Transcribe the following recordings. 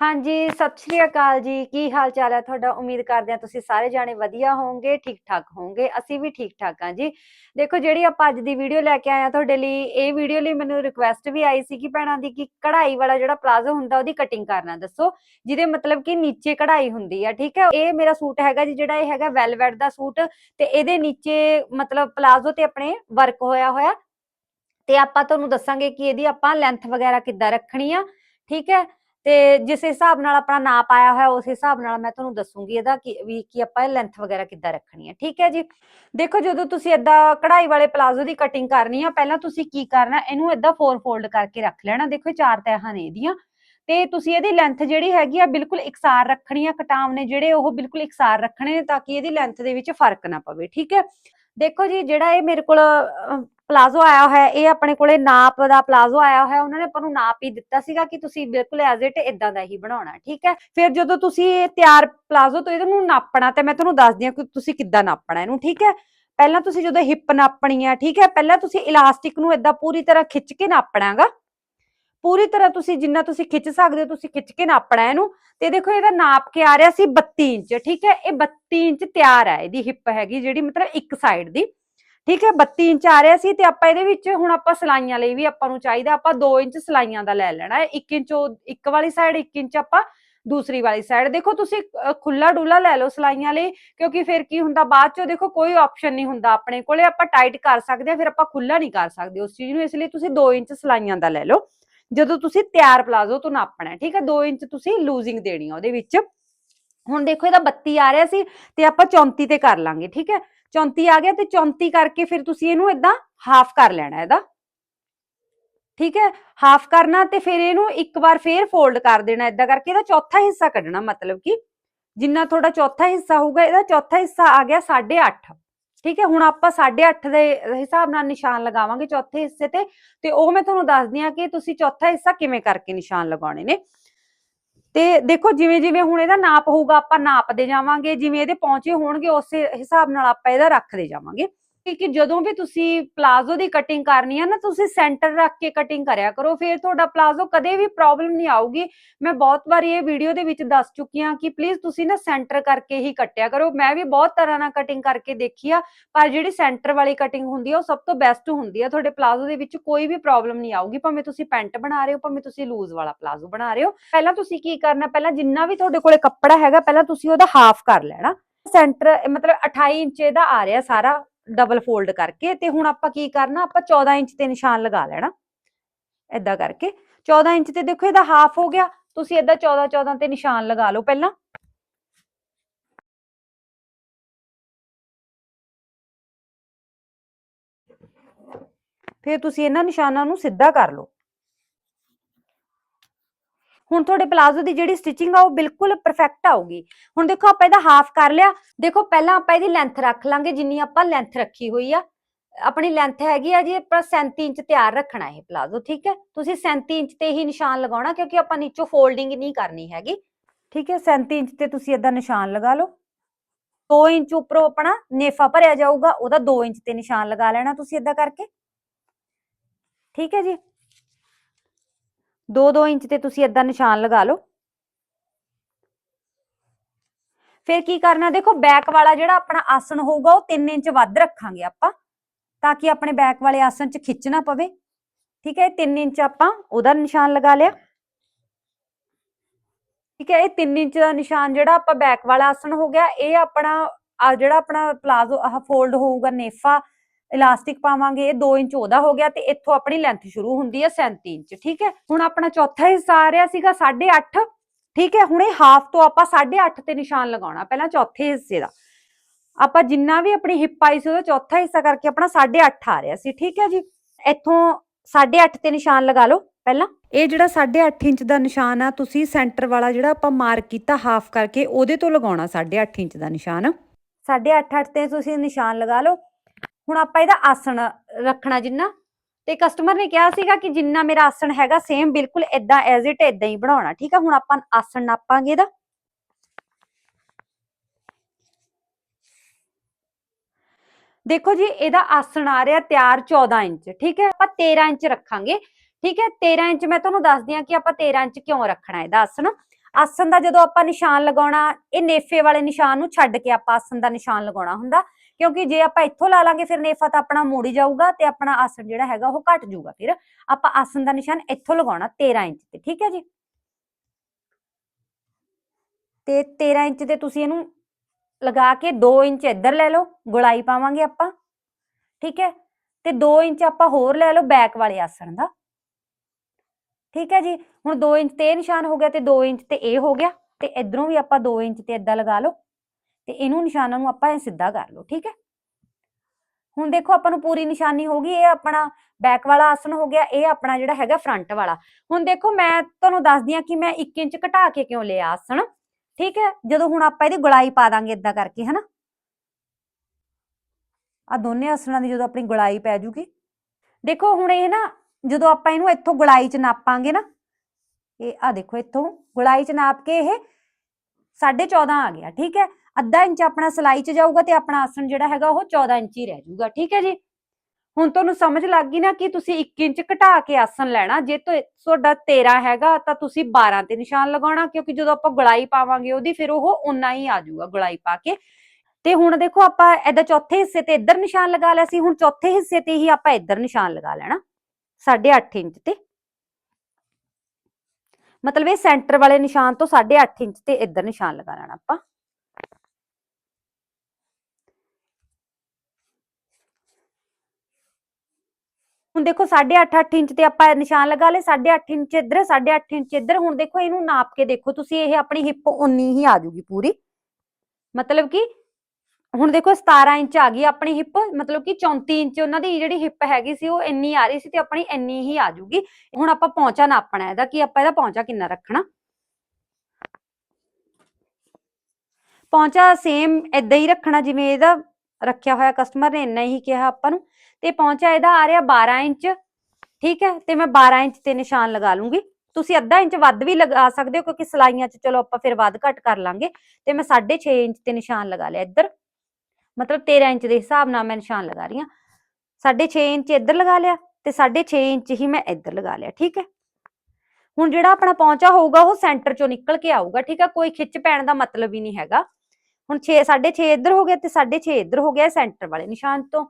ਹਾਂਜੀ, ਸਤਿ ਸ਼੍ਰੀ ਅਕਾਲ ਜੀ। ਕੀ ਹਾਲ ਚਾਲ ਹੈ ਤੁਹਾਡਾ? ਉਮੀਦ ਕਰਦੇ ਹਾਂ ਤੁਸੀਂ ਸਾਰੇ ਜਾਣੇ ਵਧੀਆ ਹੋਵੋਗੇ ਠੀਕ ਠਾਕ ਹੋਵੋਗੇ। ਅਸੀਂ ਵੀ ਠੀਕ ਠਾਕ ਹਾਂ ਜੀ। ਦੇਖੋ, ਜਿਹੜੀ ਆਪਾਂ ਅੱਜ ਦੀ ਵੀਡੀਓ ਲੈ ਕੇ ਆਏ ਆ ਤੁਹਾਡੇ ਲਈ, ਇਹ ਵੀਡੀਓ ਲਈ ਮੈਨੂੰ ਰਿਕੁਐਸਟ ਵੀ ਆਈ ਸੀ ਕਿ ਭੈਣਾਂ ਦੀ ਕਿ ਕਢਾਈ ਵਾਲਾ ਜਿਹੜਾ ਪਲਾਜ਼ੋ ਹੁੰਦਾ, ਉਹਦੀ ਕਟਿੰਗ ਕਰਨਾ ਦੱਸੋ, ਜਿਹਦੇ ਮਤਲਬ ਕਿ ਨੀਚੇ ਕਢਾਈ ਹੁੰਦੀ ਆ, ਠੀਕ ਹੈ? ਇਹ ਮੇਰਾ ਸੂਟ ਹੈਗਾ ਜੀ, ਜਿਹੜਾ ਇਹ ਹੈਗਾ ਵੈਲਵੈਟ ਦਾ ਸੂਟ ਤੇ ਇਹਦੇ ਨੀਚੇ ਮਤਲਬ ਪਲਾਜ਼ੋ ਤੇ ਆਪਣੇ ਵਰਕ ਹੋਇਆ ਹੋਇਆ। ਤੇ ਆਪਾਂ ਤੁਹਾਨੂੰ ਦੱਸਾਂਗੇ ਕਿ ਇਹਦੀ ਆਪਾਂ ਲੈਂਥ ਵਗੈਰਾ ਕਿੱਦਾਂ ਰੱਖਣੀ ਆ, ਠੀਕ ਹੈ? ਤੇ ਜਿਸ ਹਿਸਾਬ ਨਾਲ ਆਪਣਾ ਨਾਪ ਆਇਆ ਹੋਇਆ, ਉਸ ਹਿਸਾਬ ਨਾਲ ਮੈਂ ਤੁਹਾਨੂੰ ਦੱਸੂਗੀ ਇਹਦਾ ਕਿ ਵੀ ਕਿ ਆਪਾਂ ਇਹ ਲੈਂਥ ਵਗੈਰਾ ਕਿੱਦਾਂ ਰੱਖਣੀ ਹੈ, ਠੀਕ ਹੈ ਜੀ? ਦੇਖੋ ਜਦੋਂ ਤੁਸੀਂ ਏਦਾਂ ਕਢਾਈ ਵਾਲੇ ਪਲਾਜ਼ੋ ਦੀ ਕਟਿੰਗ ਕਰਨੀ ਆ, ਪਹਿਲਾਂ ਤੁਸੀਂ ਕੀ ਕਰਨਾ, ਇਹਨੂੰ ਏਦਾਂ ਫੋਰ ਫੋਲਡ ਕਰਕੇ ਰੱਖ ਲੈਣਾ, ਦੇਖੋ ਚਾਰ ਤਹਿਾਂ ਨੇ ਇਹਦੀਆਂ, ਤੇ ਤੁਸੀਂ ਇਹਦੀ ਲੈਂਥ ਜਿਹੜੀ ਹੈਗੀ ਆ, ਬਿਲਕੁਲ ਇਕਸਾਰ ਰੱਖਣੀ ਆ ਕਟਾਵ ਨੇ ਜਿਹੜੇ ਉਹ ਬਿਲਕੁਲ ਇਕਸਾਰ ਰੱਖਣੇ ਨੇ, ਤਾਂ ਕਿ ਇਹਦੀ ਲੈਂਥ ਦੇ ਵਿੱਚ ਫ਼ਰਕ ਨਾ ਪਵੇ, ਠੀਕ ਹੈ? ਦੇਖੋ ਜੀ, ਜਿਹੜਾ ਇਹ ਮੇਰੇ ਕੋਲ ਪਲਾਜ਼ੋ ਆਇਆ ਹੋਇਆ ਇਹ ਆਪਣੇ ਕੋਲੇ ਨਾਪ ਦਾ ਪਲਾਜ਼ੋ ਆਇਆ ਹੋਇਆ ਉਹਨਾਂ ਨੇ ਆਪਾਂ ਨੂੰ ਨਾਪ ਹੀ ਦਿੱਤਾ ਸੀਗਾ ਕਿ ਤੁਸੀਂ ਬਿਲਕੁਲ ਐਜ਼ ਇਟ ਇਦਾਂ ਦਾ ਹੀ ਬਣਾਉਣਾ, ਠੀਕ ਹੈ? ਫਿਰ ਜਦੋਂ ਤੁਸੀਂ ਇਹ ਤਿਆਰ ਪਲਾਜ਼ੋ ਤੋਂ ਇਹਨੂੰ ਨਾਪਣਾ, ਤੇ ਮੈਂ ਤੁਹਾਨੂੰ ਦੱਸਦੀ ਹਾਂ ਕਿ ਤੁਸੀਂ ਕਿੱਦਾਂ ਨਾਪਣਾ ਇਹਨੂੰ, ਠੀਕ ਹੈ? ਪਹਿਲਾਂ ਤੁਸੀਂ ਜਦੋਂ ਹਿੱਪ ਨਾਪਣੀ ਆ, ਠੀਕ ਹੈ, ਪਹਿਲਾਂ ਤੁਸੀਂ ਇਲਾਸਟਿਕ ਨੂੰ ਇਦਾਂ ਪੂਰੀ ਤਰ੍ਹਾਂ ਖਿੱਚ ਕੇ ਨਾਪਣਾਗਾ। ਪੂਰੀ ਤਰ੍ਹਾਂ ਤੁਸੀਂ ਜਿੰਨਾ ਤੁਸੀਂ ਖਿੱਚ ਸਕਦੇ ਹੋ, ਤੁਸੀਂ ਖਿੱਚ ਕੇ ਨਾਪਣਾ ਇਹਨੂੰ। ਤੇ ਦੇਖੋ ਇਹਦਾ ਨਾਪ ਕੇ ਆ ਰਿਹਾ ਸੀ? 32 ਇੰਚ, ਠੀਕ ਹੈ? ਇਹ 32 ਇੰਚ ਤਿਆਰ ਹੈ ਇਹਦੀ ਹਿੱਪ ਹੈਗੀ ਜਿਹੜੀ ਮਤਲਬ ਇੱਕ ਸਾਈਡ ਦੀ। ਠੀਕ ਹੈ 32 ਇੰਚ ਆ ਰਿਹਾ ਸੀ ਤੇ ਆਪਾਂ ਇਹਦੇ ਵਿੱਚ ਹੁਣ ਆਪਾਂ ਸਲਾਈਆਂ ਲਈ ਵੀ ਆਪਾਂ ਨੂੰ ਚਾਹੀਦਾ, ਆਪਾਂ 2 ਇੰਚ ਸਲਾਈਆਂ ਦਾ ਲੈ ਲੈਣਾ ਹੈ। 1 ਇੰਚ ਇੱਕ ਵਾਲੀ ਸਾਈਡ 1 ਇੰਚ ਆਪਾਂ ਦੂਸਰੀ ਵਾਲੀ ਸਾਈਡ ਦੇਖੋ, ਤੁਸੀਂ ਖੁੱਲਾ ਡੁੱਲਾ ਲੈ ਲਓ ਸਲਾਈਆਂ ਲਈ, ਕਿਉਂਕਿ ਫਿਰ ਕੀ ਹੁੰਦਾ, ਬਾਅਦ ਚੋਂ ਦੇਖੋ ਕੋਈ ਆਪਸ਼ਨ ਨਹੀਂ ਹੁੰਦਾ ਆਪਣੇ ਕੋਲੇ। ਆਪਾਂ ਟਾਈਟ ਕਰ ਸਕਦੇ ਆ ਫਿਰ ਆਪਾਂ ਖੁੱਲਾ ਨਹੀਂ ਕਰ ਸਕਦੇ। ਉਸ ਚੀਜ਼ ਨੂੰ ਇਸ ਲਈ ਤੁਸੀਂ 2 ਇੰਚ ਸਲਾਈਆਂ ਦਾ ਲੈ ਲਓ। ਜਦੋਂ ਤੁਸੀਂ ਤਿਆਰ ਪਲਾਜ਼ੋ ਤੋਂ ਨਾਪਣਾ ਠੀਕ ਹੈ 2 ਇੰਚ ਤੁਸੀਂ ਲੂਜ਼ਿੰਗ ਦੇਣੀ ਆ ਉਹਦੇ ਵਿੱਚ। ਹੁਣ ਦੇਖੋ, ਇਹਦਾ 32 ਆ ਰਿਹਾ ਸੀ ਤੇ ਆਪਾਂ 34 ਤੇ ਕਰ ਲਾਂਗੇ, ਠੀਕ ਹੈ। 34 ਆ ਗਿਆ ਤੇ 34 ਕਰਕੇ ਫਿਰ ਤੁਸੀਂ ਇਹਨੂੰ ਇਦਾਂ ਹਾਫ ਕਰ ਲੈਣਾ ਇਹਦਾ। ਠੀਕ ਹੈ? ਹਾਫ ਕਰਨਾ ਤੇ ਫਿਰ ਇਹਨੂੰ ਇੱਕ ਵਾਰ ਫੇਰ ਫੋਲਡ ਕਰ ਦੇਣਾ ਇਦਾਂ ਕਰਕੇ। ਇਹਦਾ ਚੌਥਾ ਹਿੱਸਾ ਕੱਢਣਾ ਮਤਲਬ ਕਿ ਜਿੰਨਾ ਤੁਹਾਡਾ ਚੌਥਾ ਹਿੱਸਾ ਹੋਊਗਾ, ਇਹਦਾ ਚੌਥਾ ਹਿੱਸਾ ਆ ਗਿਆ 8.5 ਠੀਕ ਹੈ? ਹੁਣ ਆਪਾਂ 8.5 ਦੇ ਹਿਸਾਬ ਨਾਲ ਨਿਸ਼ਾਨ ਲਗਾਵਾਂਗੇ ਚੌਥੇ ਹਿੱਸੇ ਤੇ ਤੇ ਉਹ ਮੈਂ ਤੁਹਾਨੂੰ ਦੱਸਦੀ ਆ ਕਿ ਤੁਸੀਂ ਚੌਥਾ ਹਿੱਸਾ ਕਿਵੇਂ ਕਰਕੇ ਨਿਸ਼ਾਨ ਲਗਾਉਣੇ ਨੇ। ਤੇ ਦੇਖੋ ਜਿਵੇਂ ਜਿਵੇਂ ਹੁਣ ਇਹਦਾ ਨਾਪ ਹੋਊਗਾ ਆਪਾਂ ਨਾਪਦੇ ਜਾਵਾਂਗੇ, ਜਿਵੇਂ ਇਹਦੇ ਪਹੁੰਚੇ ਹੋਣਗੇ, ਉਸੇ ਹਿਸਾਬ ਨਾਲ ਆਪਾਂ ਇਹਦਾ ਰੱਖਦੇ ਜਾਵਾਂਗੇ। ਕਿ ਜਦੋਂ ਵੀ ਤੁਸੀਂ ਪਲਾਜ਼ੋ ਦੀ ਕਟਿੰਗ ਕਰਨੀ ਹੈ ਨਾ, ਤੁਸੀਂ ਸੈਂਟਰ ਰੱਖ ਕੇ ਕਟਿੰਗ ਕਰਿਆ ਕਰੋ। ਫਿਰ ਤੁਹਾਡਾ ਪਲਾਜ਼ੋ ਕਦੇ ਵੀ ਪ੍ਰੋਬਲਮ ਨਹੀਂ ਆਊਗੀ। ਮੈਂ ਬਹੁਤ ਵਾਰੀ ਇਹ ਵੀਡੀਓ ਦੇ ਵਿੱਚ ਦੱਸ ਚੁੱਕੀ ਹਾਂ ਕਿ ਪਲੀਜ਼ ਤੁਸੀਂ ਨਾ ਸੈਂਟਰ ਕਰਕੇ ਹੀ ਕੱਟਿਆ ਕਰੋ। ਮੈਂ ਵੀ ਬਹੁਤ ਤਰ੍ਹਾਂ ਨਾਲ ਕਟਿੰਗ ਕਰਕੇ ਦੇਖੀ ਆ, ਪਰ ਜਿਹੜੀ ਸੈਂਟਰ ਵਾਲੀ ਕਟਿੰਗ ਹੁੰਦੀ ਆ, ਉਹ ਸਭ ਤੋਂ ਬੈਸਟ ਹੁੰਦੀ ਆ। ਤੁਹਾਡੇ ਪਲਾਜ਼ੋ ਦੇ ਵਿੱਚ ਕੋਈ ਵੀ ਪ੍ਰੋਬਲਮ ਨਹੀਂ ਆਊਗੀ, ਭਾਵੇਂ ਤੁਸੀਂ ਪੈਂਟ ਬਣਾ ਰਹੇ ਹੋ, ਭਾਵੇਂ ਤੁਸੀਂ ਲੂਜ਼ ਵਾਲਾ ਪਲਾਜ਼ੋ ਬਣਾ ਰਹੇ ਹੋ। ਪਹਿਲਾਂ ਤੁਸੀਂ ਕੀ ਕਰਨਾ, ਪਹਿਲਾਂ ਜਿੰਨਾ ਵੀ ਤੁਹਾਡੇ ਕੋਲੇ ਕੱਪੜਾ ਹੈਗਾ, ਪਹਿਲਾਂ ਤੁਸੀਂ ਉਹਦਾ ਹਾਫ ਕਰ ਲੈਣਾ। ਸੈਂਟਰ ਮਤਲਬ 28 ਇੰਚ ਦਾ ਆ ਰਿਹਾ ਸਾਰਾ। ਡਬਲ ਫੋਲਡ ਕਰਕੇ ਤੇ ਹੁਣ ਆਪਾਂ ਕੀ ਕਰਨਾ, ਆਪਾਂ 14 ਇੰਚ ਤੇ ਨਿਸ਼ਾਨ ਲਗਾ ਲੈਣਾ। ਏਦਾਂ ਕਰਕੇ 14 ਇੰਚ ਤੇ ਦੇਖੋ ਇਹਦਾ ਹਾਫ ਹੋ ਗਿਆ, ਤੁਸੀਂ ਏਦਾਂ 14 14 ਤੇ ਨਿਸ਼ਾਨ ਲਗਾ ਲਓ ਪਹਿਲਾਂ। ਫਿਰ ਤੁਸੀਂ ਇਹਨਾਂ ਨਿਸ਼ਾਨਾਂ ਨੂੰ ਸਿੱਧਾ ਕਰ ਲਓ। ਹੁਣ ਤੁਹਾਡੇ ਪਲਾਜ਼ੋ ਦੀ ਜਿਹੜੀ ਸਟਿਚਿੰਗ ਆ ਉਹ ਬਿਲਕੁਲ ਪਰਫੈਕਟ ਆਊਗੀ। ਹੁਣ ਦੇਖੋ ਆਪਾਂ ਇਹਦਾ ਹਾਫ ਕਰ ਲਿਆ। ਦੇਖੋ ਪਹਿਲਾਂ ਆਪਾਂ ਇਹਦੀ ਲੈਂਥ ਰੱਖ ਲਾਂਗੇ, ਜਿੰਨੀ ਆਪਾਂ ਲੈਂਥ ਰੱਖੀ ਹੋਈ ਆ। ਆਪਣੀ ਲੈਂਥ ਹੈਗੀ ਆ ਜੀ, ਆਪਾਂ 37 ਇੰਚ ਤਿਆਰ ਰੱਖਣਾ ਇਹ ਪਲਾਜ਼ੋ ਠੀਕ ਹੈ? ਤੁਸੀਂ 37 ਇੰਚ ਤੇ ਹੀ ਨਿਸ਼ਾਨ ਲਗਾਉਣਾ, ਕਿਉਂਕਿ ਆਪਾਂ ਨੀਚੋਂ ਫੋਲਡਿੰਗ ਨਹੀਂ ਕਰਨੀ ਹੈਗੀ। ਠੀਕ ਹੈ? 37 ਇੰਚ ਤੇ ਤੁਸੀਂ ਇਦਾਂ ਨਿਸ਼ਾਨ ਲਗਾ ਲਓ। 2 ਇੰਚ ਉੱਪਰੋਂ ਆਪਣਾ ਨੇਫਾ ਭਰਿਆ ਜਾਊਗਾ, ਉਹਦਾ 2 ਇੰਚ ਤੇ ਨਿਸ਼ਾਨ ਲਗਾ ਲੈਣਾ ਤੁਸੀਂ ਇਦਾਂ ਕਰਕੇ। ਠੀਕ ਹੈ ਜੀ? 2-2 ਇੰਚ ਤੇ ਤੁਸੀਂ ਇਦਾਂ ਨਿਸ਼ਾਨ ਲਗਾ ਲਓ। ਫਿਰ ਕੀ ਕਰਨਾ? ਦੇਖੋ ਬੈਕ ਵਾਲਾ ਜਿਹੜਾ ਆਪਣਾ ਆਸਣ ਹੋਊਗਾ ਉਹ 3 ਇੰਚ ਵੱਧ ਰੱਖਾਂਗੇ ਆਪਾਂ, ਤਾਂ ਕਿ ਆਪਣੇ ਬੈਕ ਵਾਲੇ ਆਸਣ 'ਚ ਖਿੱਚ ਨਾ ਪਵੇ। ਠੀਕ ਹੈ ਇਹ 3 ਇੰਚ ਆਪਾਂ ਉਹਦਾ ਨਿਸ਼ਾਨ ਲਗਾ ਲਿਆ। ਠੀਕ ਹੈ, ਇਹ 3 ਇੰਚ ਦਾ ਨਿਸ਼ਾਨ ਜਿਹੜਾ ਆਪਾਂ ਬੈਕ ਵਾਲਾ ਆਸਣ ਹੋ ਗਿਆ, ਇਹ ਆਪਣਾ ਆ ਜਿਹੜਾ ਆਪਣਾ ਪਲਾਜ਼ੋ ਆਹ ਫੋਲਡ ਹੋਊਗਾ ਨੇਫਾ ਇਲਾਸਟਿਕ ਪਾਵਾਂਗੇ, ਇਹ 2 ਇੰਚ ਉਹਦਾ ਹੋ ਗਿਆ ਤੇ ਇੱਥੋਂ ਆਪਣੀ ਲੈਂਥ ਸ਼ੁਰੂ ਹੁੰਦੀ ਹੈ 37 ਇੰਚ, ਠੀਕ ਹੈ? ਹੁਣ ਆਪਣਾ ਚੌਥਾ ਹਿੱਸਾ ਆ ਰਿਹਾ ਸੀਗਾ 8.5 ਠੀਕ ਹੈ? ਹੁਣ ਇਹ ਹਾਫ ਤੋਂ ਆਪਾਂ 8.5 ਤੇ ਨਿਸ਼ਾਨ ਲਗਾਉਣਾ, ਪਹਿਲਾਂ ਚੌਥੇ ਹਿੱਸੇ ਦਾ। ਆਪਾਂ ਜਿੰਨਾ ਵੀ ਆਪਣੀ ਹਿੱਪ ਆਈ ਸੀ, ਉਹਦਾ ਚੌਥਾ ਹਿੱਸਾ ਕਰਕੇ ਆਪਣਾ 8.5 ਆ ਰਿਹਾ ਸੀ, ਠੀਕ ਹੈ ਜੀ? ਇੱਥੋਂ 8.5 ਤੇ ਨਿਸ਼ਾਨ ਲਗਾ ਲਓ ਪਹਿਲਾਂ। ਇਹ ਜਿਹੜਾ 8.5 ਇੰਚ ਦਾ ਨਿਸ਼ਾਨ ਆ, ਤੁਸੀਂ ਸੈਂਟਰ ਵਾਲਾ ਜਿਹੜਾ ਆਪਾਂ ਮਾਰਕ ਕੀਤਾ ਹਾਫ ਕਰਕੇ, ਉਹਦੇ ਤੋਂ ਲਗਾਉਣਾ 8.5 ਇੰਚ ਦਾ ਨਿਸ਼ਾਨ। 8.5 ਤੇ ਤੁਸੀਂ ਨਿਸ਼ਾਨ ਲਗਾ ਲਓ। ਹੁਣ ਆਪਾਂ ਇਹਦਾ ਆਸਣ ਰੱਖਣਾ ਜਿੰਨਾ। ਤੇ ਕਸਟਮਰ ਨੇ ਕਿਹਾ ਸੀਗਾ ਕਿ ਜਿੰਨਾ ਮੇਰਾ ਆਸਣ ਹੈਗਾ ਸੇਮ ਬਿਲਕੁਲ ਇਦਾਂ ਐਜ਼ ਇਟ ਇਦਾਂ ਹੀ ਬਣਾਉਣਾ, ਠੀਕ ਹੈ ਹੁਣ ਆਪਾਂ ਆਸਣ ਨਾਪਾਂਗੇ ਇਹਦਾ। ਦੇਖੋ ਜੀ, ਇਹਦਾ ਆਸਣ ਆ ਰਿਹਾ ਤਿਆਰ 14 ਇੰਚ, ਠੀਕ ਹੈ? ਆਪਾਂ 13 ਇੰਚ ਰੱਖਾਂਗੇ, ਠੀਕ ਹੈ? 13 ਇੰਚ ਮੈਂ ਤੁਹਾਨੂੰ ਦੱਸਦੀ ਆ ਕਿ ਆਪਾਂ 13 ਇੰਚ ਕਿਉਂ ਰੱਖਣਾ ਇਹਦਾ ਆਸਣ। ਆਸਨ ਦਾ ਜਦੋਂ ਆਪਾਂ ਨਿਸ਼ਾਨ ਲਗਾਉਣਾ, ਇਹ ਨੇਫੇ ਵਾਲੇ ਨਿਸ਼ਾਨ ਨੂੰ ਛੱਡ ਕੇ ਆਪਾਂ ਆਸਨ ਦਾ ਨਿਸ਼ਾਨ ਲਗਾਉਣਾ ਹੁੰਦਾ, ਕਿਉਂਕਿ ਜੇ ਆਪਾਂ ਇੱਥੋਂ ਲਾ ਲਾਂਗੇ, ਫਿਰ ਨੇਫਾ ਤਾਂ ਆਪਣਾ ਮੁੜ ਜਾਊਗਾ ਤੇ ਆਪਣਾ ਆਸਨ ਜਿਹੜਾ ਹੈਗਾ ਉਹ ਘਟ ਜਾਊਗਾ। ਫਿਰ ਆਪਾਂ ਆਸਨ ਦਾ ਨਿਸ਼ਾਨ ਇੱਥੋਂ ਲਗਾਉਣਾ 13 ਇੰਚ ਤੇ, ਠੀਕ ਹੈ ਜੀ? ਤੇ 13 ਇੰਚ ਤੇ ਤੁਸੀਂ ਇਹਨੂੰ ਲਗਾ ਕੇ 2 ਇੰਚ ਇੱਧਰ ਲੈ ਲਓ, ਗੁਲਾਈ ਪਾਵਾਂਗੇ ਆਪਾਂ, ਠੀਕ ਹੈ? ਤੇ 2 ਇੰਚ ਆਪਾਂ ਹੋਰ ਲੈ ਲਓ ਬੈਕ ਵਾਲੇ ਆਸਣ ਦਾ। ਠੀਕ ਹੈ ਜੀ, ਹੁਣ 2 ਇੰਚ ਤੇ ਇਹ ਨਿਸ਼ਾਨ ਹੋ ਗਿਆ ਤੇ 2 ਇੰਚ ਤੇ ਇਹ ਹੋ ਗਿਆ, ਤੇ ਇਧਰੋਂ ਵੀ ਆਪਾਂ 2 ਇੰਚ ਤੇ ਇਦਾਂ ਲਗਾ ਲਓ, ਤੇ ਇਹਨੂੰ ਨਿਸ਼ਾਨਾਂ ਨੂੰ ਆਪਾਂ ਐ ਸਿੱਧਾ ਕਰ ਲਓ, ਠੀਕ ਹੈ। ਹੁਣ ਦੇਖੋ ਆਪਾਂ ਨੂੰ ਪੂਰੀ ਨਿਸ਼ਾਨੀ ਹੋ ਗਈ, ਇਹ ਆਪਣਾ ਬੈਕ ਵਾਲਾ ਆਸਨ ਹੋ ਗਿਆ, ਇਹ ਆਪਣਾ ਜਿਹੜਾ ਹੈਗਾ ਫਰੰਟ ਵਾਲਾ। ਹੁਣ ਦੇਖੋ ਮੈਂ ਤੁਹਾਨੂੰ ਦੱਸਦੀ ਆ ਕਿ ਮੈਂ 1 ਇੰਚ ਘਟਾ ਕੇ ਕਿਉਂ ਲਿਆ ਆਸਨ, ਠੀਕ ਹੈ, ਜਦੋਂ ਹੁਣ ਆਪਾਂ ਇਹਦੀ ਗੁਲਾਈ ਪਾ ਦਾਂਗੇ ਇਦਾਂ ਕਰਕੇ, ਹਨਾ। ਆ ਦੋਨੇ ਆਸਣਾਂ ਦੀ ਜਦੋਂ ਆਪਣੀ ਗੁਲਾਈ ਪੈ ਜੂਗੀ, ਦੇਖੋ ਹੁਣ ਇਹ ਨਾ ਜਦੋਂ ਆਪਾਂ ਇਹਨੂੰ ਇੱਥੋਂ ਗੁਲਾਈ ਚ ਨਾਪਾਂਗੇ ਨਾ, ਇਹ ਆ ਦੇਖੋ ਇੱਥੋਂ ਗੁਲਾਈ ਚ ਨਾਪ ਕੇ ਇਹ 14.5 ਆ ਗਿਆ, ਠੀਕ ਹੈ? ਅੱਧਾ ਇੰਚ ਆਪਣਾ ਸਲਾਈ ਚ ਜਾਊਗਾ ਤੇ ਆਪਣਾ ਆਸਣ ਜਿਹੜਾ ਹੈਗਾ ਉਹ 14 ਇੰਚ ਹੀ ਰਹਿ ਜਾਊਗਾ, ਠੀਕ ਹੈ ਜੀ? ਹੁਣ ਤੁਹਾਨੂੰ ਸਮਝ ਲੱਗ ਗਈ ਨਾ ਕਿ ਤੁਸੀਂ 1 ਇੰਚ ਘਟਾ ਕੇ ਆਸਣ ਲੈਣਾ, ਜੇ ਤੁਹਾਡਾ 13 ਹੈਗਾ ਤਾਂ ਤੁਸੀਂ 12 ਤੇ ਨਿਸ਼ਾਨ ਲਗਾਉਣਾ, ਕਿਉਂਕਿ ਜਦੋਂ ਆਪਾਂ ਗੁਲਾਈ ਪਾਵਾਂਗੇ ਉਹਦੀ ਫਿਰ ਉਹ ਉਨਾ ਹੀ ਆ ਜਾਊਗਾ ਗੁਲਾਈ ਪਾ ਕੇ। ਤੇ ਹੁਣ ਦੇਖੋ ਆਪਾਂ ਇਹਦਾ ਚੌਥੇ ਹਿੱਸੇ ਤੇ ਇੱਧਰ ਨਿਸ਼ਾਨ ਲਗਾ ਲਿਆ ਸੀ, ਹੁਣ ਚੌਥੇ ਹਿੱਸੇ ਤੇ ਹੀ ਆਪਾਂ ਇੱਧਰ ਨਿਸ਼ਾਨ ਲਗਾ ਲੈਣਾ। 8.5 ਇੰਚ ਤੇ। ਮਤਲਬ ਇਹ ਸੈਂਟਰ ਵਾਲੇ ਨਿਸ਼ਾਨ ਤੋਂ 8.5 ਇੰਚ ਤੇ ਇੱਧਰ ਨਿਸ਼ਾਨ ਲਗਾ ਲੈਣਾ ਆਪਾਂ। ਹੁਣ ਦੇਖੋ 8.5 8 ਇੰਚ ਤੇ ਆਪਾਂ ਨਿਸ਼ਾਨ ਲਗਾ ਲਏ 8.5 ਇੰਚ ਇੱਧਰ 8.5 ਇੰਚ ਇੱਧਰ। ਹੁਣ ਦੇਖੋ ਇਹਨੂੰ ਨਾਪ ਕੇ ਦੇਖੋ, ਤੁਸੀਂ ਇਹ ਆਪਣੀ ਹਿੱਪ ਉਨੀ ਹੀ ਆ ਜੂਗੀ ਪੂਰੀ। ਮਤਲਬ ਕਿ ਹੁਣ ਦੇਖੋ 17 ਇੰਚ ਆ ਗਈ ਆਪਣੀ ਹਿੱਪ ਮਤਲਬ ਕਿ 34 ਇੰਚ ਉਹਨਾਂ ਦੀ ਜਿਹੜੀ ਹਿੱਪ ਹੈਗੀ ਸੀ ਉਹ ਇੰਨੀ ਆ ਰਹੀ ਸੀ ਤੇ ਆਪਣੀ ਇੰਨੀ ਹੀ ਆ ਜੂਗੀ ਹੁਣ ਆਪਾਂ ਪਹੁੰਚਾ ਨਾਪਣਾ ਇਹਦਾ ਕਿ ਆਪਾਂ ਇਹਦਾ ਪਹੁੰਚਾ ਕਿੰਨਾ ਰੱਖਣਾ? ਪਹੁੰਚਾ ਸੇਮ ਇਦਾਂ ਹੀ ਰੱਖਣਾ ਜਿਵੇਂ ਇਹਦਾ ਰੱਖਿਆ ਹੋਇਆ ਕਸਟਮਰ ਨੇ ਇੰਨਾ ਹੀ ਕਿਹਾ ਆਪਾਂ ਨੂੰ। ਤੇ ਪਹੁੰਚਾ ਇਹਦਾ ਆ ਰਿਹਾ 12 ਇੰਚ, ਠੀਕ ਹੈ? ਤੇ ਮੈਂ 12 ਇੰਚ ਤੇ ਨਿਸ਼ਾਨ ਲਗਾ ਲੂੰਗੀ। ਤੁਸੀਂ ਅੱਧਾ ਇੰਚ ਵੱਧ ਵੀ ਲਗਾ ਸਕਦੇ ਹੋ ਕਿਉਂਕਿ ਸਲਾਈਆਂ 'ਚ ਚਲੋ ਆਪਾਂ ਫਿਰ ਵੱਧ ਘੱਟ ਕਰ ਲਾਂਗੇ। ਤੇ ਮੈਂ 6.5 ਇੰਚ ਤੇ ਨਿਸ਼ਾਨ ਲਗਾ ਲਿਆ ਇੱਧਰ। ਮਤਲਬ 13 ਇੰਚ ਦੇ ਹਿਸਾਬ ਨਾਲ ਮੈਂ ਨਿਸ਼ਾਨ ਲਗਾ ਰਹੀ ਹਾਂ। 6.5 ਇੰਚ ਇੱਧਰ ਲਗਾ ਲਿਆ ਤੇ 6.5 ਇੰਚ ਹੀ ਮੈਂ ਇੱਧਰ ਲਗਾ ਲਿਆ, ਠੀਕ ਹੈ? ਹੁਣ ਜਿਹੜਾ ਆਪਣਾ ਪਹੁੰਚਾ ਹੋਊਗਾ ਉਹ ਸੈਂਟਰ ਚੋਂ ਨਿਕਲ ਕੇ ਆਊਗਾ, ਠੀਕ ਹੈ? ਕੋਈ ਖਿੱਚ ਪੈਣ ਦਾ ਮਤਲਬ ਹੀ ਨਹੀਂ ਹੈਗਾ। ਹੁਣ 6 6.5 ਇੱਧਰ ਹੋ ਗਿਆ ਤੇ 6.5 ਇੱਧਰ ਹੋ ਗਿਆ ਸੈਂਟਰ ਵਾਲੇ ਨਿਸ਼ਾਨ ਤੋਂ।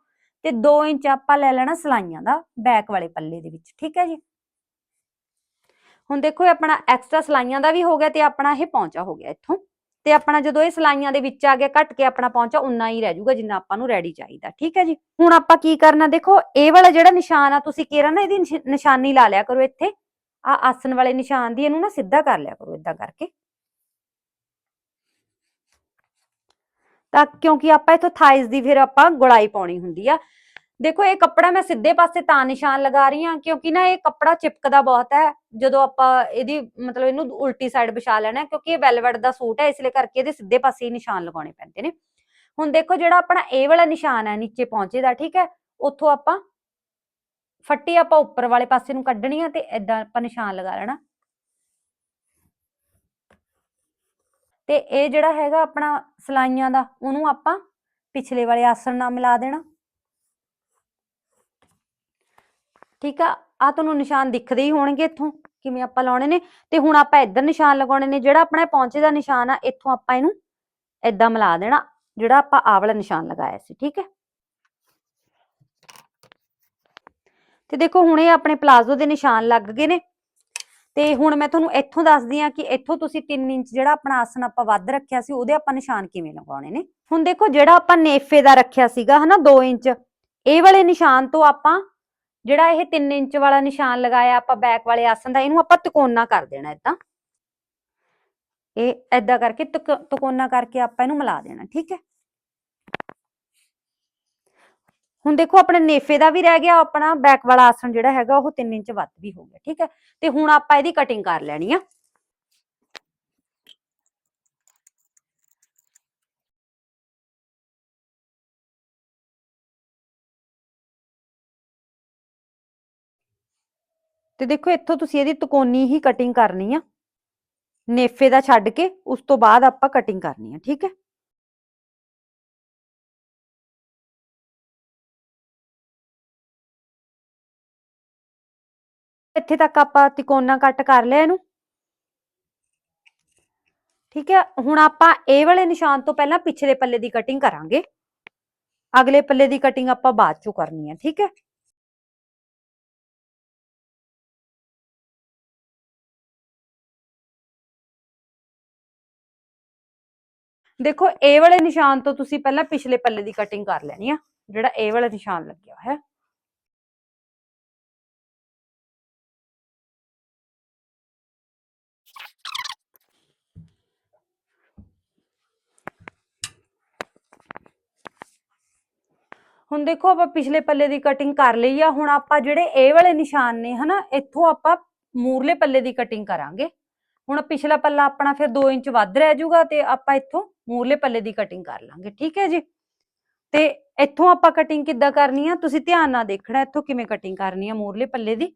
ਤੇ 2 ਇੰਚ ਆਪਾਂ ਲੈ ਲੈਣਾ ਸਲਾਈਆਂ ਦਾ ਬੈਕ ਵਾਲੇ ਪੱਲੇ ਦੇ ਵਿੱਚ, ਠੀਕ ਹੈ ਜੀ? ਹੁਣ ਦੇਖੋ ਆਪਣਾ ਐਕਸਟਰਾ ਸਲਾਈਆਂ ਦਾ ਵੀ ਹੋ ਗਿਆ ਤੇ ਆਪਣਾ ਇਹ ਪਹੁੰਚਾ ਹੋ ਗਿਆ ਇੱਥੋਂ। ਤੇ ਆਪਣਾ ਜਦੋਂ ਇਹ ਸਲਾਈਆਂ ਦੇ ਵਿੱਚ ਆ ਗਿਆ ਕੱਟ ਕੇ ਆਪਣਾ ਪਹੁੰਚਾ ਉਨਾ ਹੀ ਰਹਿ ਜਾਊਗਾ ਜਿੰਨਾ ਆਪਾਂ ਨੂੰ ਰੈਡੀ ਚਾਹੀਦਾ, ਠੀਕ ਹੈ ਜੀ? ਹੁਣ ਆਪਾਂ ਕੀ ਕਰਨਾ, ਦੇਖੋ, ਇਹ ਵਾਲਾ ਜਿਹੜਾ ਨਿਸ਼ਾਨ ਆ, ਤੁਸੀਂ ਕਿਹਾ ਨਾ ਇਹਦੀ ਨਿਸ਼ਾਨੀ ਲਾ ਲਿਆ ਕਰੋ ਇੱਥੇ। ਆ ਆਸਨ ਵਾਲੇ ਨਿਸ਼ਾਨ ਦੀ ਇਹਨੂੰ ਨਾ ਸਿੱਧਾ ਕਰ ਲਿਆ ਕਰੋ ਇਦਾਂ ਕਰਕੇ। ਤਾਂ ਕਿਉਂਕਿ ਆਪਾਂ ਇਥੋਂ ਥਾਈਸ ਦੀ ਫਿਰ ਆਪਾਂ ਗੁਲਾਈ ਪਾਉਣੀ ਹੁੰਦੀ ਆ। ਦੇਖੋ, ਇਹ ਕੱਪੜਾ ਮੈਂ ਸਿੱਧੇ ਪਾਸੇ ਤਾਂ ਨਿਸ਼ਾਨ ਲਗਾ ਰਹੀ ਹਾਂ, ਕਿਉਂਕਿ ਨਾ ਇਹ ਕੱਪੜਾ ਚਿਪਕਦਾ ਬਹੁਤ ਹੈ, ਜਦੋਂ ਆਪਾਂ ਇਹਦੀ ਮਤਲਬ ਇਹਨੂੰ ਉਲਟੀ ਸਾਈਡ ਵਿਛਾ ਲੈਣਾ, ਕਿਉਂਕਿ ਇਹ ਵੈਲਵਟ ਦਾ ਸੂਟ ਹੈ, ਇਸ ਲਈ ਕਰਕੇ ਇਹਦੇ ਸਿੱਧੇ ਪਾਸੇ ਹੀ ਨਿਸ਼ਾਨ ਲਗਾਉਣੇ ਪੈਂਦੇ ਨੇ। ਹੁਣ ਦੇਖੋ, ਜਿਹੜਾ ਆਪਣਾ ਇਹ ਵਾਲਾ ਨਿਸ਼ਾਨ ਹੈ, ਨੀਚੇ ਪਹੁੰਚੇ ਦਾ, ਠੀਕ ਹੈ, ਉੱਥੋਂ ਆਪਾਂ ਫੱਟੀ ਆਪਾਂ ਉੱਪਰ ਵਾਲੇ ਪਾਸੇ ਨੂੰ ਕੱਢਣੀ ਆ ਤੇ ਏਦਾਂ ਆਪਾਂ ਨਿਸ਼ਾਨ ਲਗਾ ਲੈਣਾ। ਤੇ ਇਹ ਜਿਹੜਾ ਹੈਗਾ ਆਪਣਾ ਸਲਾਈਆਂ ਦਾ, ਉਹਨੂੰ ਆਪਾਂ ਪਿਛਲੇ ਵਾਲੇ ਆਸਣ ਨਾਲ ਮਿਲਾ ਦੇਣਾ। ਠੀਕ ਆ ਆ ਤੁਹਾਨੂੰ ਨਿਸ਼ਾਨ ਦਿਖਦੇ ਹੀ ਹੋਣਗੇ ਇੱਥੋਂ ਕਿਵੇਂ ਆਪਾਂ ਲਾਉਣੇ ਨੇ, ਤੇ ਹੁਣ ਆਪਾਂ ਇੱਧਰ ਨਿਸ਼ਾਨ ਲਗਾਉਣੇ ਨੇ, ਜਿਹੜਾ ਆਪਣਾ ਪਹੁੰਚੇ ਦਾ ਨਿਸ਼ਾਨ ਆ, ਇੱਥੋਂ ਆਪਾਂ ਇਹਨੂੰ ਏਦਾਂ ਮਿਲਾ ਦੇਣਾ, ਜਿਹੜਾ ਆਪਾਂ ਆਹ ਵਾਲਾ ਨਿਸ਼ਾਨ ਲਗਾਇਆ ਸੀ, ਠੀਕ ਹੈ। ਤੇ ਦੇਖੋ ਹੁਣ ਇਹ ਆਪਣੇ ਪਲਾਜ਼ੋ ਦੇ ਨਿਸ਼ਾਨ ਲੱਗ ਗਏ ਨੇ, ਤੇ ਹੁਣ ਮੈਂ ਤੁਹਾਨੂੰ ਇੱਥੋਂ ਦੱਸਦੀ ਆ ਕਿ ਇੱਥੋਂ ਤੁਸੀਂ 3 ਇੰਚ ਜਿਹੜਾ ਆਪਣਾ ਆਸਨ ਆਪਾਂ ਵੱਧ ਰੱਖਿਆ ਸੀ, ਉਹਦੇ ਆਪਾਂ ਨਿਸ਼ਾਨ ਕਿਵੇਂ ਲਗਾਉਣੇ ਨੇ। ਹੁਣ ਦੇਖੋ ਜਿਹੜਾ ਆਪਾਂ ਨੇਫੇ ਦਾ ਰੱਖਿਆ ਸੀਗਾ, ਹਨਾ 2 ਇੰਚ, ਇਹ ਵਾਲੇ ਨਿਸ਼ਾਨ ਤੋਂ ਆਪਾਂ ਜਿਹੜਾ ਇਹ 3 ਇੰਚ ਵਾਲਾ ਨਿਸ਼ਾਨ ਲਗਾਇਆ ਆਪਾਂ ਬੈਕ ਵਾਲੇ ਆਸਨ ਦਾ, ਇਹਨੂੰ ਆਪਾਂ ਤਿਕੋਨਾ ਕਰ ਦੇਣਾ ਇਦਾਂ ਇਹ ਏਦਾਂ ਕਰਕੇ ਤਿਕ- ਤਿਕੋਨਾ ਕਰਕੇ ਆਪਾਂ ਇਹਨੂੰ ਮਿਲਾ ਦੇਣਾ, ਠੀਕ ਹੈ? ਹੁਣ ਦੇਖੋ, ਆਪਣੇ ਨੇਫੇ ਦਾ ਵੀ ਰਹਿ ਗਿਆ, ਆਪਣਾ ਬੈਕ ਵਾਲਾ ਆਸਨ ਜਿਹੜਾ ਹੈਗਾ, ਉਹ 3 ਇੰਚ ਵੱਧ ਵੀ ਹੋ ਗਿਆ, ਠੀਕ ਹੈ? ਤੇ ਹੁਣ ਆਪਾਂ ਇਹਦੀ ਕਟਿੰਗ ਕਰ ਲੈਣੀ ਆ। ਤੇ ਦੇਖੋ ਇੱਥੋਂ ਤੁਸੀਂ ਇਹਦੀ ਤਕੋਨੀ ਹੀ ਕਟਿੰਗ ਕਰਨੀ ਆ। ਨੇਫੇ ਦਾ ਛੱਡ ਕੇ ਉਸ ਤੋਂ ਬਾਅਦ ਆਪਾਂ ਕਟਿੰਗ ਕਰਨੀ ਆ, ਠੀਕ ਹੈ? ਇੱਥੇ ਤੱਕ ਆਪਾਂ ਤਿਕੋਨਾ ਕੱਟ ਕਰ ਲਿਆ ਇਹਨੂੰ। ਠੀਕ ਹੈ, ਹੁਣ ਆਪਾਂ ਇਹ ਵਾਲੇ ਨਿਸ਼ਾਨ ਤੋਂ ਪਹਿਲਾਂ ਪਿਛਲੇ ਪੱਲੇ ਦੀ ਕਟਿੰਗ ਕਰਾਂਗੇ। ਅਗਲੇ ਪੱਲੇ ਦੀ ਕਟਿੰਗ ਆਪਾਂ ਬਾਅਦ ਚੋਂ ਕਰਨੀ ਹੈ ਠੀਕ ਹੈ? ਦੇਖੋ, ਇਹ ਵਾਲੇ ਨਿਸ਼ਾਨ ਤੋਂ ਤੁਸੀਂ ਪਹਿਲਾਂ ਪਿਛਲੇ ਪੱਲੇ ਦੀ ਕਟਿੰਗ ਕਰ ਲੈਣੀ ਆ, ਜਿਹੜਾ ਇਹ ਵਾਲਾ ਨਿਸ਼ਾਨ ਲੱਗਿਆ ਹੋਇਆ। ਹੈ ਹੁਣ ਦੇਖੋ, ਆਪਾਂ ਪਿਛਲੇ ਪੱਲੇ ਦੀ ਕਟਿੰਗ ਕਰ ਲਈ ਆ, ਹੁਣ ਆਪਾਂ ਜਿਹੜੇ ਇਹ ਵਾਲੇ ਨਿਸ਼ਾਨ ਨੇ, ਹਨਾ, ਇੱਥੋਂ ਆਪਾਂ ਮੂਰਲੇ ਪੱਲੇ ਦੀ ਕਟਿੰਗ ਕਰਾਂਗੇ। ਹੁਣ ਪਿਛਲਾ ਪੱਲਾ ਆਪਣਾ ਫਿਰ 2 ਇੰਚ ਵੱਧ ਰਹਿ ਜਾਊਗਾ ਤੇ ਆਪਾਂ ਇੱਥੋਂ ਮੂਰਲੇ ਪੱਲੇ ਦੀ ਕਟਿੰਗ ਕਰ ਲਾਂਗੇ, ਠੀਕ ਹੈ ਜੀ? ਤੇ ਇੱਥੋਂ ਆਪਾਂ ਕਟਿੰਗ ਕਿੱਦਾਂ ਕਰਨੀ ਆ? ਤੁਸੀਂ ਧਿਆਨ ਨਾਲ ਦੇਖਣਾ ਇੱਥੋਂ ਕਿਵੇਂ ਕਟਿੰਗ ਕਰਨੀ ਆ ਮੂਰਲੇ ਪੱਲੇ ਦੀ।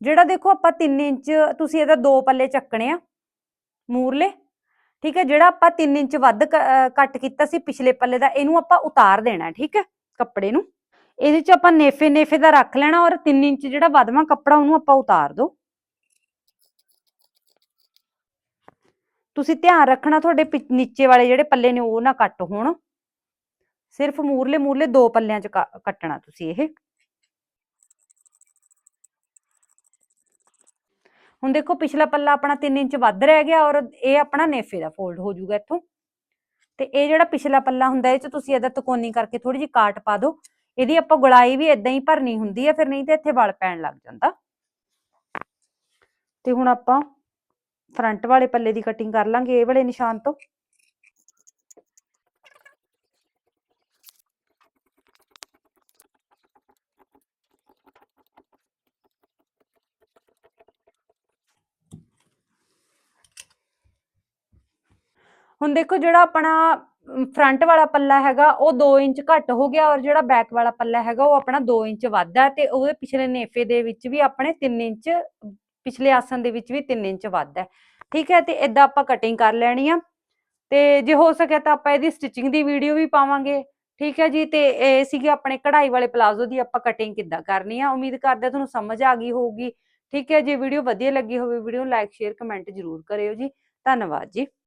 ਜਿਹੜਾ ਦੇਖੋ ਆਪਾਂ 3 ਇੰਚ, ਤੁਸੀਂ ਇਹਦਾ ਦੋ ਪੱਲੇ ਚੱਕਣੇ ਆ ਮੂਰਲੇ, ਠੀਕ ਹੈ? ਜਿਹੜਾ ਆਪਾਂ 3 ਇੰਚ ਵੱਧ ਕੱਟ ਕੀਤਾ ਸੀ ਪਿਛਲੇ ਪੱਲੇ ਦਾ, ਇਹਨੂੰ ਆਪਾਂ ਉਤਾਰ ਦੇਣਾ, ਠੀਕ ਹੈ? ਕੱਪੜੇ ਨੂੰ। ਇਹਦੇ ਚ ਆਪਾਂ ਨੇਫੇ ਨੇਫੇ ਦਾ ਰੱਖ ਲੈਣਾ ਔਰ 3 ਇੰਚ ਜਿਹੜਾ ਵਧਵਾ ਕੱਪੜਾ ਉਹਨੂੰ ਆਪਾਂ ਉਤਾਰ ਦੋ। ਤੁਸੀਂ ਧਿਆਨ ਰੱਖਣਾ ਤੁਹਾਡੇ ਪਿ- ਨੀਚੇ ਵਾਲੇ ਜਿਹੜੇ ਪੱਲੇ ਨੇ ਉਹ ਨਾ ਕੱਟ ਹੋਣ। ਸਿਰਫ ਮੂਰਲੇ ਮੂਰਲੇ ਦੋ ਪੱਲਿਆਂ ਚ ਕ- ਕੱਟਣਾ ਤੁਸੀਂ ਇਹ। ਹੁਣ ਦੇਖੋ ਪਿਛਲਾ ਪੱਲਾ ਆਪਣਾ 3 ਇੰਚ ਵੱਧ ਰਹਿ ਗਿਆ ਔਰ ਇਹ ਆਪਣਾ ਨੇਫੇ ਦਾ ਫੋਲਡ ਹੋ ਜਾਊਗਾ ਇੱਥੋਂ। ਤੇ ਇਹ ਜਿਹੜਾ ਪਿਛਲਾ ਪੱਲਾ ਹੁੰਦਾ ਇਹ ਚ ਤੁਸੀਂ ਇਹਦਾ ਤਕੋਨੀ ਕਰਕੇ ਥੋੜੀ ਜਿਹੀ ਕਾਟ ਪਾ ਦਿਓ। ਇਹਦੀ ਆਪਾਂ ਗੁਲਾਈ ਵੀ ਇਦਾਂ ਹੀ ਭਰਨੀ ਹੁੰਦੀ ਹੈ ਫਿਰ ਨਹੀਂ ਤੇ ਇੱਥੇ ਵਲ ਪੈਣ ਲੱਗ ਜਾਂਦਾ। ਤੇ ਹੁਣ ਆਪਾਂ ਫਰੰਟ ਵਾਲੇ ਪੱਲੇ ਦੀ ਕਟਿੰਗ ਕਰ ਲਾਂਗੇ, ਇਹ ਵਾਲੇ ਨਿਸ਼ਾਨ ਤੋਂ। ਹੁਣ ਦੇਖੋ ਜਿਹੜਾ ਆਪਣਾ ਫਰੰਟ ਵਾਲਾ ਪੱਲਾ ਹੈਗਾ, ਉਹ 2 ਇੰਚ ਘੱਟ ਹੋ ਗਿਆ ਔਰ ਜਿਹੜਾ ਬੈਕ ਵਾਲਾ ਪੱਲਾ ਹੈਗਾ, ਉਹ ਆਪਣਾ 2 ਇੰਚ ਵੱਧ ਤੇ ਉਹਦੇ ਪਿਛਲੇ ਨੇਫੇ ਦੇ ਵਿੱਚ ਵੀ ਆਪਣੇ 3 ਇੰਚ ਪਿਛਲੇ ਆਸਨ ਦੇ ਵਿੱਚ ਵੀ 3 ਇੰਚ ਵੱਧ ਹੈ। ਠੀਕ ਹੈ, ਤੇ ਇਦਾਂ ਆਪਾਂ ਕਟਿੰਗ ਕਰ ਲੈਣੀ ਆ। ਤੇ ਜੇ ਹੋ ਸਕਿਆ ਤਾਂ ਆਪਾਂ ਇਹਦੀ ਸਟਿਚਿੰਗ ਦੀ ਵੀਡੀਓ ਵੀ ਪਾਵਾਂਗੇ। ਠੀਕ ਹੈ ਜੀ, ਤੇ ਇਹ ਸੀਗੇ ਆਪਣੇ ਕਢਾਈ ਵਾਲੇ ਪਲਾਜ਼ੋ ਦੀ ਆਪਾਂ ਕਟਿੰਗ ਕਿੱਦਾਂ ਕਰਨੀ ਆ। ਉਮੀਦ ਕਰਦੇ ਤੁਹਾਨੂੰ ਸਮਝ ਆ ਗਈ ਹੋਊਗੀ। ਠੀਕ ਹੈ, ਜੇ ਵੀਡੀਓ ਵਧੀਆ ਲੱਗੀ ਹੋਵੇ ਵੀਡੀਓ ਨੂੰ ਲਾਈਕ ਸ਼ੇਅਰ ਕਮੈਂਟ ਜ਼ਰੂਰ ਕਰਿਓ ਜੀ। ਧੰਨਵਾਦ ਜੀ।